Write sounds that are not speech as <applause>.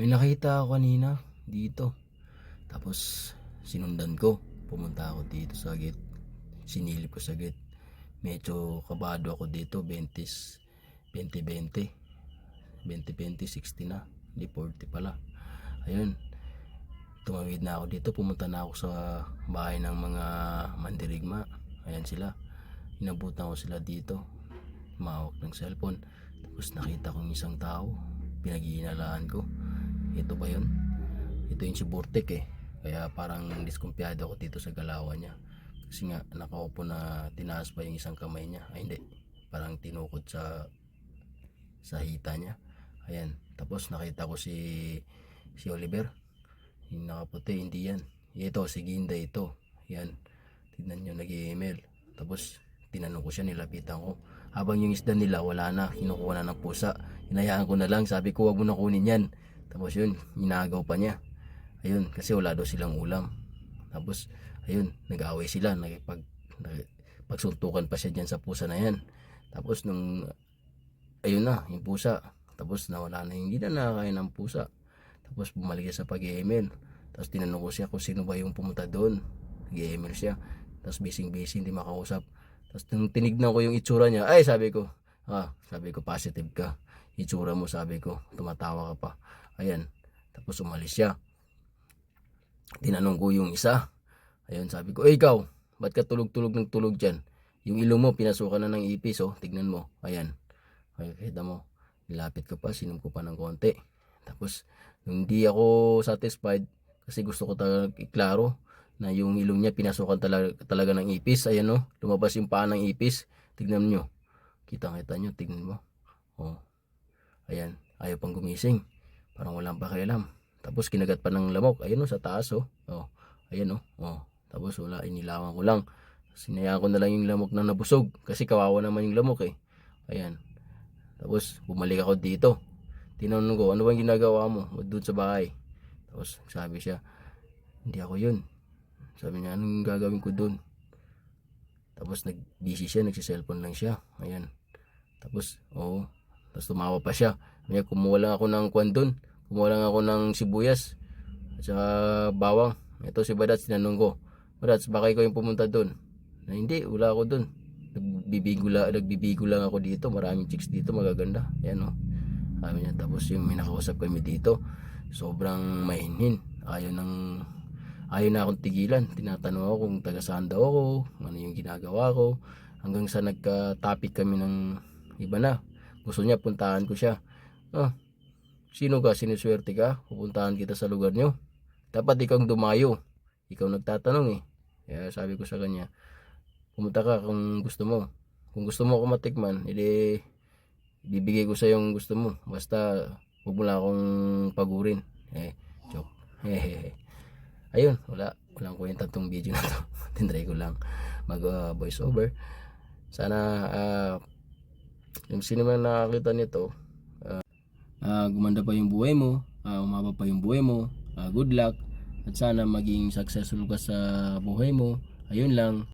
May nakita ako kanina dito. Tapos sinundan ko. Pumunta ako dito sa gate. Sinilip ko sa gate. Medyo kabado ako dito. 20, 20-20. 20-20, 60 na. Hindi 40 pala. Ayun. Tumawid na ako dito. Pumunta na ako sa bahay ng mga mandirigma. Ayan sila. Inabutan ko sila dito. Mahawak ng cellphone. Tapos nakita kong isang tao. Pinaghihinalaan ko. Ito ba yun? Ito yung si Burtek eh. Kaya parang diskumpiyado ako dito sa galawan niya. Kasi nga nakaupo na tinaas pa yung isang kamay niya. Ay hindi. Parang tinukod sa sa hita niya. Ayan. Tapos nakita ko si si Oliver. Yung nakaputi, hindi yan. Ito, si Ginda ito. Yan. Tignan nyo, nag-email. Tapos tinanong ko siya, nilapitan ko. Habang yung isda nila, wala na. Kinukuha na ng pusa. Hinayaan ko na lang. Sabi ko, wag mo na kunin yan. Tapos yun, inagaw pa niya. Ayun, kasi wala daw silang ulam. Tapos, ayun, nag-away sila. Nagpag, nag, pagsuntukan pa siya dyan sa pusa na yan. Tapos nung, ayun na, yung pusa. Tapos nawala na hindi na nakakain ng pusa. Tapos bumalik siya sa pag-email. Tapos tinanong ko siya kung sino ba yung pumunta doon. Nag-email siya. Tapos busy-busy, hindi makausap. Tapos nung tinignan ko yung itsura niya, ay sabi ko, ah, sabi ko positive ka. Itsura mo, sabi ko, tumatawa ka pa. Ayan. Tapos umalis siya. Tinanong ko yung isa. Ayun, sabi ko, eh ikaw, ba't ka tulog-tulog ng tulog dyan? Yung ilong mo, pinasukan na ng ipis, oh. Tignan mo. Ayan. Ay, kita mo. Nilapit ko pa, sinom ko pa ng konti. Tapos, hindi ako satisfied, kasi gusto ko talaga iklaro na yung ilong niya pinasukan talaga, talaga ng ipis. Ayan, oh. Lumabas yung paa ng ipis. Tignan nyo. Kita-kita nyo, tignan mo. Oh. Ayan, ayaw pang gumising. Parang walang pakialam. Tapos kinagat pa ng lamok. Ayun oh, sa taas oh. Oh, ayan oh. Oh. Tapos wala, inilawan ko lang. Sinayaan ko na lang yung lamok na nabusog. Kasi kawawa naman yung lamok eh. Ayan. Tapos bumalik ako dito. Tinanong ko, ano bang ginagawa mo doon sa bahay? Tapos sabi siya, hindi ako yun. Sabi niya, anong gagawin ko doon? Tapos nag-busy siya, nagsiselfone lang siya. Ayan. Tapos, oo. Tapos tumawa pa siya. Kaya kumuha lang ako ng kwan doon. Kumuha lang ako ng sibuyas. At saka bawang. Ito si Badats, tinanong ko. Badats, baka ikaw yung pumunta doon. Na, hindi, wala ako doon. Nagbibigo lang, nagbibigo lang ako dito. Maraming chicks dito, magaganda. Ayan o. Sabi niya, tapos yung may nakausap kami dito, sobrang mahinhin. Ayaw ng ayaw na akong tigilan. Tinatanong ako kung taga saan daw ako, ano yung ginagawa ko. Hanggang sa nagka-topic kami ng iba na. Gusto niya puntahan ko siya. Ah, sino ka? Sinuswerte ka? Pupuntahan kita sa lugar nyo. Dapat ikaw ang dumayo. Ikaw nagtatanong eh. Kaya sabi ko sa kanya, pumunta ka kung gusto mo. Kung gusto mo ako matikman, edi bibigay ko sa yung gusto mo. Basta huwag mo lang akong pagurin. Eh, joke. Hehehe. <laughs> Ayun, wala. Walang kwenta tong video na to. <laughs> Tintry ko lang mag uh, voice over. Sana ah, yung sino man nakakita nito, ah, gumanda pa yung buhay mo, ah, umaba pa yung buhay mo, ah, good luck, at sana maging successful ka sa buhay mo. Ayun lang.